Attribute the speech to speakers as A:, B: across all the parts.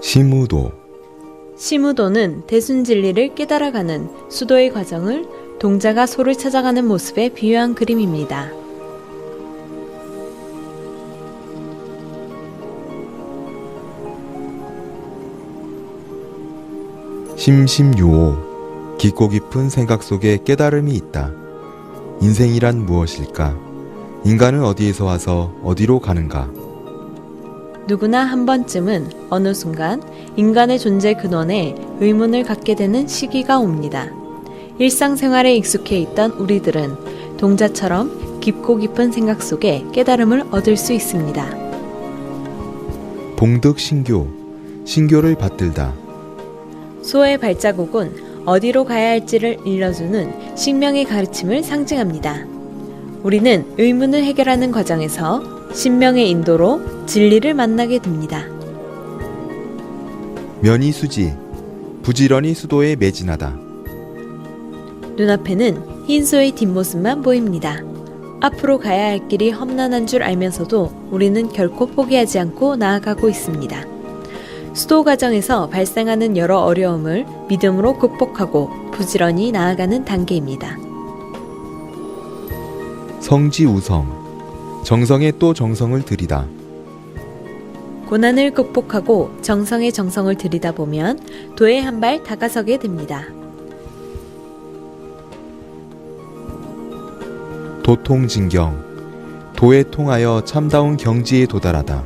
A: 시무도
B: 시무도는 대순 진리를 깨달아가는 수도의 과정을 동자가 소를 찾아가는 모습에 비유한 그림입니다.
A: 심심유오 깊고 깊은 생각 속에 깨달음이 있다. 인생이란 무엇일까? 인간은 어디에서 와서 어디로 가는가?
B: 누구나 한 번쯤은 어느 순간 인간의 존재 근원에 의문을 갖게 되는 시기가 옵니다. 일상생활에 익숙해 있던 우리들은 동자처럼 깊고 깊은 생각 속에 깨달음을 얻을 수 있습니다.
A: 봉득 신교 신교를 받들다.
B: 소의 발자국은 어디로 가야 할지를 일러주는 신명의 가르침을 상징합니다. 우리는 의문을 해결하는 과정에서 신명의 인도로 진리를 만나게 됩니다.
A: 면이 수지 부지런히 수도에 매진하다.
B: 눈앞에는 흰 소의 뒷모습만 보입니다. 앞으로 가야 할 길이 험난한 줄 알면서도 우리는 결코 포기하지 않고 나아가고 있습니다. 수도 과정에서 발생하는 여러 어려움을 믿음으로 극복하고 부지런히 나아가는 단계입니다.
A: 성지 우성 정성에 또 정성을 들이다.
B: 고난을 극복하고 정성의 정성을 들이다 보면 도에 한 발 다가서게 됩니다.
A: 도통진경 도에 통하여 참다운 경지에 도달하다.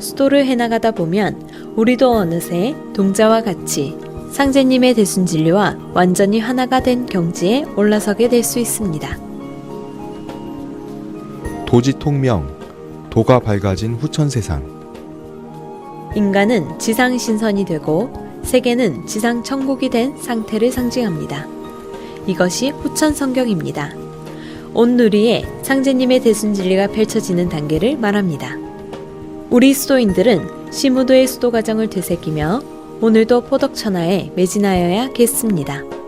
B: 수도를 해나가다 보면 우리도 어느새 동자와 같이 상제님의 대순진리와 완전히 하나가 된 경지에 올라서게 될 수 있습니다.
A: 도지 통명 도가 밝아진 후천 세상
B: 인간은 지상 신선이 되고 세계는 지상 천국이 된 상태를 상징합니다. 이것이 후천 성경입니다. 온 누리에 상제님의 대순 진리가 펼쳐지는 단계를 말합니다. 우리 수도인들은 시무도의 수도 과정을 되새기며 오늘도 포덕천하에 매진하여야겠습니다.